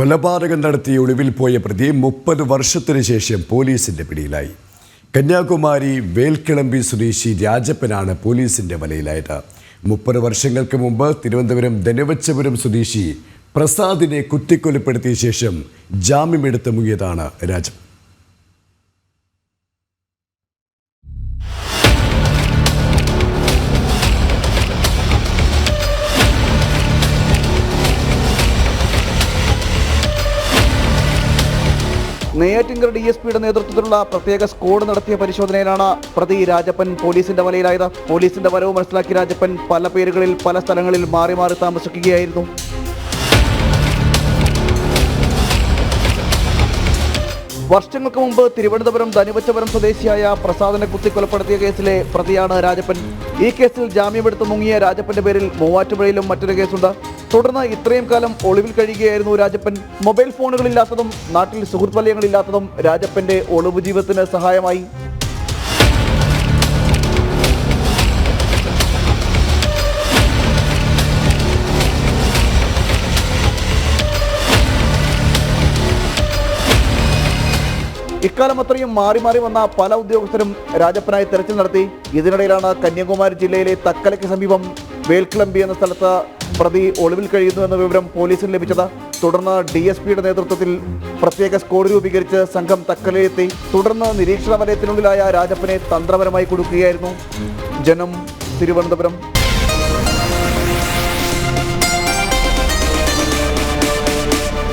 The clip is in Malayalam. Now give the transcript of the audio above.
കൊലപാതകം നടത്തി ഒളിവിൽ പോയ പ്രതി മുപ്പത് വർഷത്തിനു ശേഷം പോലീസിന്റെ പിടിയിലായി. കന്യാകുമാരി വേൽക്കിളമ്പി സ്വദേശി രാജപ്പനാണ് പോലീസിന്റെ വലയിലായത്. മുപ്പത് വർഷങ്ങൾക്ക് മുമ്പ് തിരുവനന്തപുരം ധനവച്ചപുരം സ്വദേശി പ്രസാദിനെ കുത്തിക്കൊലപ്പെടുത്തിയ ശേഷം ജാമ്യമെടുത്ത് മുങ്ങിയതാണ് രാജപ്പൻ. നെയ്യാറ്റിങ്കർ ഡി എസ് പിയുടെ നേതൃത്വത്തിലുള്ള പ്രത്യേക സ്ക്വാഡ് നടത്തിയ പരിശോധനയിലാണ് പ്രതി രാജപ്പൻ പോലീസിന്റെ വലയിലായത്. പോലീസിന്റെ വരവ് മനസ്സിലാക്കി രാജപ്പൻ പല പേരുകളിൽ പല സ്ഥലങ്ങളിൽ മാറി മാറി താമസിക്കുകയായിരുന്നു. വർഷങ്ങൾക്ക് മുമ്പ് തിരുവനന്തപുരം ധനുവച്ചപുരം സ്വദേശിയായ പ്രസാദനെ കുത്തിക്കൊലപ്പെടുത്തിയ കേസിലെ പ്രതിയാണ് രാജപ്പൻ. ഈ കേസിൽ ജാമ്യമെടുത്ത് മുങ്ങിയ രാജപ്പന്റെ പേരിൽ മൂവാറ്റുപുഴയിലും മറ്റൊരു കേസുണ്ട്. തുടർന്ന് ഇത്രയും കാലം ഒളിവിൽ കഴിയുകയായിരുന്നു രാജപ്പൻ. മൊബൈൽ ഫോണുകളില്ലാത്തതും നാട്ടിൽ സുഹൃത്ത് വലയങ്ങളില്ലാത്തതും രാജപ്പന്റെ ഒളിവ് ജീവിതത്തിന് സഹായമായി. ഇക്കാലം അത്രയും മാറി മാറി വന്ന പല ഉദ്യോഗസ്ഥരും രാജപ്പനായി തെരച്ചിൽ നടത്തി. ഇതിനിടയിലാണ് കന്യാകുമാരി ജില്ലയിലെ തക്കലയ്ക്ക് സമീപം വേൽക്കിളമ്പി എന്ന സ്ഥലത്ത് പ്രതി ഒളിവിൽ കഴിയുന്നു എന്ന വിവരം പോലീസിന് ലഭിച്ചത്. തുടർന്ന് ഡി എസ് പിയുടെ നേതൃത്വത്തിൽ പ്രത്യേക സ്ക്വാഡ് രൂപീകരിച്ച് സംഘം തക്കലയിലെത്തി. തുടർന്ന് നിരീക്ഷണ വലയത്തിനുള്ളിലായ രാജപ്പനെ തന്ത്രപരമായി കൊടുക്കുകയായിരുന്നു. ജനം തിരുവനന്തപുരം